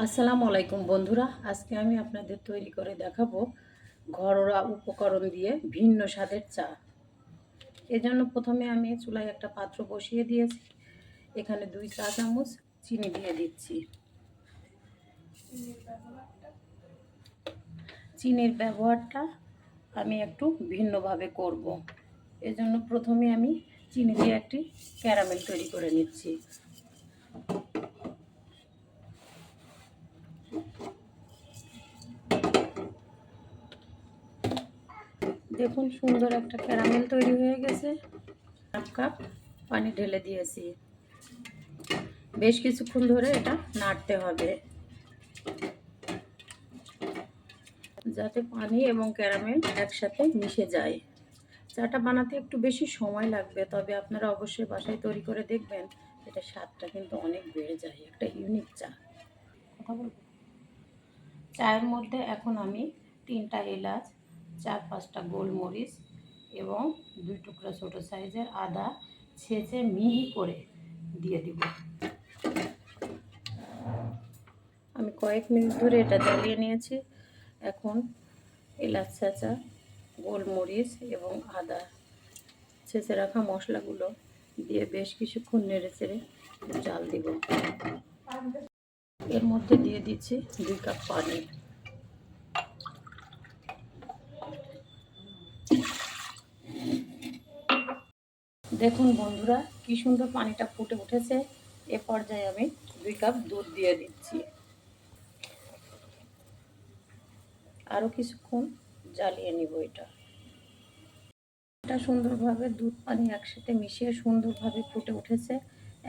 আসসালামু আলাইকুম বন্ধুরা। আজকে আমি আপনাদের তৈরি করে দেখাবো ঘরোয়া উপকরণ দিয়ে ভিন্ন স্বাদের চা। এজন্য প্রথমে আমি চুলায় একটা পাত্র বসিয়ে দিয়েছি। এখানে দুই চা চামচ চিনি দিয়ে দিচ্ছি। চিনির ব্যবহারটা আমি একটু ভিন্নভাবে করব। এজন্য প্রথমে আমি চিনি দিয়ে একটি ক্যারামেল তৈরি করে নিচ্ছি। দেখুন সুন্দর একটা ক্যারামেল তৈরি হয়ে গেছে। হাফ কাপ পানি ঢেলে দিয়েছি। বেশ কিছুক্ষণ ধরে এটা নাড়তে হবে। যাতে পানি এবং ক্যারামেল একসাথে মিশে যায়। চাটা বানাতে একটু বেশি সময় লাগবে, তবে আপনারা অবশ্যই বাসায় তৈরি করে দেখবেন, এটা স্বাদটা কিন্তু অনেক বেড়ে যায়, একটা ইউনিক চা। কথা বলব? চায়ের মধ্যে এখন আমি তিনটা এলাচ চার পাঁচটা গোলমরিচ এবং দুই টুকরা ছোটো সাইজের আদা ছেঁচে মিহি করে দিয়ে দিব। আমি কয়েক মিনিট ধরে এটা জ্বালিয়ে নিয়েছি। এখন এলাচ ছাঁচা, গোলমরিচ এবং আদা ছেঁচে রাখা মশলাগুলো দিয়ে বেশ কিছুক্ষণ নেড়ে চেড়ে জাল দিব। এর মধ্যে দিয়ে দিচ্ছি দুই কাপ পানি। দেখুন বন্ধুরা, কি সুন্দর পানিটা ফুটে উঠেছে। এ পর্যায়ে আমি দুই কাপ দুধ দিয়ে দিচ্ছি। আরও কিছুক্ষণ জ্বালিয়ে নিব এটা। এটা সুন্দরভাবে দুধ পানি একসাথে মিশিয়ে সুন্দরভাবে ফুটে উঠেছে।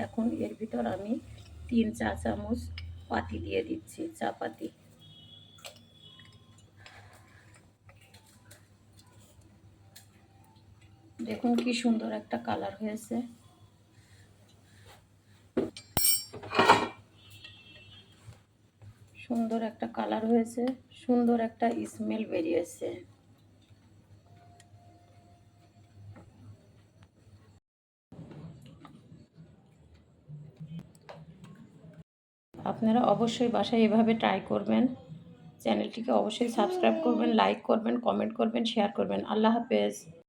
এখন এর ভিতর আমি তিন চা চামচ পাতি দিয়ে দিচ্ছি, চা পাতি। দেখুন কি সুন্দর একটা কালার হয়েছে। সুন্দর একটা কালার হয়েছে, সুন্দর একটা স্মেল বেরিয়েছে। আপনারা অবশ্যই বাসায় এভাবে ট্রাই করবেন। চ্যানেলটিকে অবশ্যই সাবস্ক্রাইব করবেন লাইক করবেন কমেন্ট করবেন শেয়ার করবেন। আল্লাহ হাফেজ।